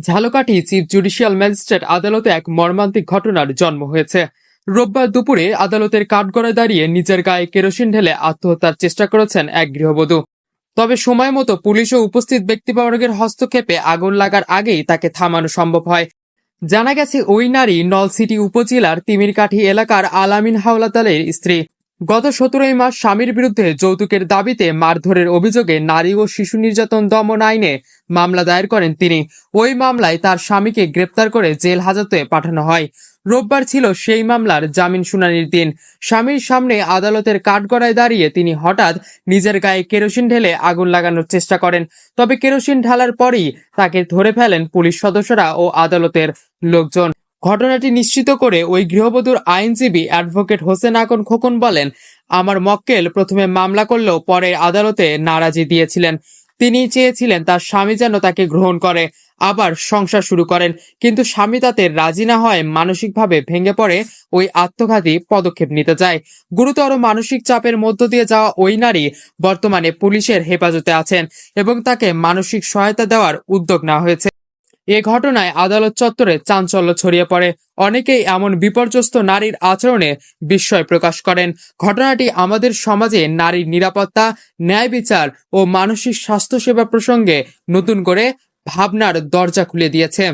Jhalakathi chief judicial magistrate আদালতে এক মর্মান্তিক ঘটনার জন্ম হয়েছে। রোববার দুপুরে আদালতের কাঠগড়ায় দাঁড়িয়ে নিজের গায়ে কেরোসিন ঢেলে আত্মহত্যার চেষ্টা করেছেন এক গৃহবধূ। তবে সময় মতো পুলিশ ও উপস্থিত ব্যক্তিবর্গের হস্তক্ষেপে আগুন লাগার আগেই তাকে থামানো সম্ভব হয়। জানা গেছে, ওই নারী নলসিটি উপজেলার তিমিরকাঠি এলাকার আলামিন হাওলাদারের স্ত্রী। গত সতেরোই মাস স্বামীর বিরুদ্ধে যৌতুকের দাবিতে মারধরের অভিযোগে নারী ও শিশু নির্যাতন দমন আইনে মামলা দায়ের করেন তিনি। ওই মামলায় তার স্বামীকে গ্রেপ্তার করে জেল হাজতে পাঠানো হয়। রোববার ছিল সেই মামলার জামিন শুনানির দিন। স্বামীর সামনে আদালতের কাঠগড়ায় দাঁড়িয়ে তিনি হঠাৎ নিজের গায়ে কেরোসিন ঢেলে আগুন লাগানোর চেষ্টা করেন। তবে কেরোসিন ঢালার পরেই তাকে ধরে ফেলেন পুলিশ সদস্যরা ও আদালতের লোকজন। ঘটনাটি নিশ্চিত করে ওই গৃহবধূর আইনজীবী অ্যাডভোকেট হোসেন আকন খোকন বলেন, আমার মক্কেল প্রথমে মামলা করলেও পরে আদালতে নারাজি দিয়েছিলেন। তিনি চেয়েছিলেন তার স্বামী যেন তাকে গ্রহণ করে। আবার সংসার শুরু করেন। কিন্তু স্বামী তাতে রাজি না হয় মানসিকভাবে ভেঙে পড়ে, ওই আত্মঘাতী পদক্ষেপ নিতে যায়। গুরুতর মানসিক চাপের মধ্য দিয়ে যাওয়া ওই নারী বর্তমানে পুলিশের হেফাজতে আছেন এবং তাকে মানসিক সহায়তা দেওয়ার উদ্যোগ নেওয়া হয়েছে। এ ঘটনায় আদালত চত্বরে চাঞ্চল্য ছড়িয়ে পড়ে। অনেকেই এমন বিপর্যস্ত নারীর আচরণে বিস্ময় প্রকাশ করেন। ঘটনাটি আমাদের সমাজে নারীর নিরাপত্তা, ন্যায় বিচার ও মানসিক স্বাস্থ্যসেবা প্রসঙ্গে নতুন করে ভাবনার দরজা খুলে দিয়েছে।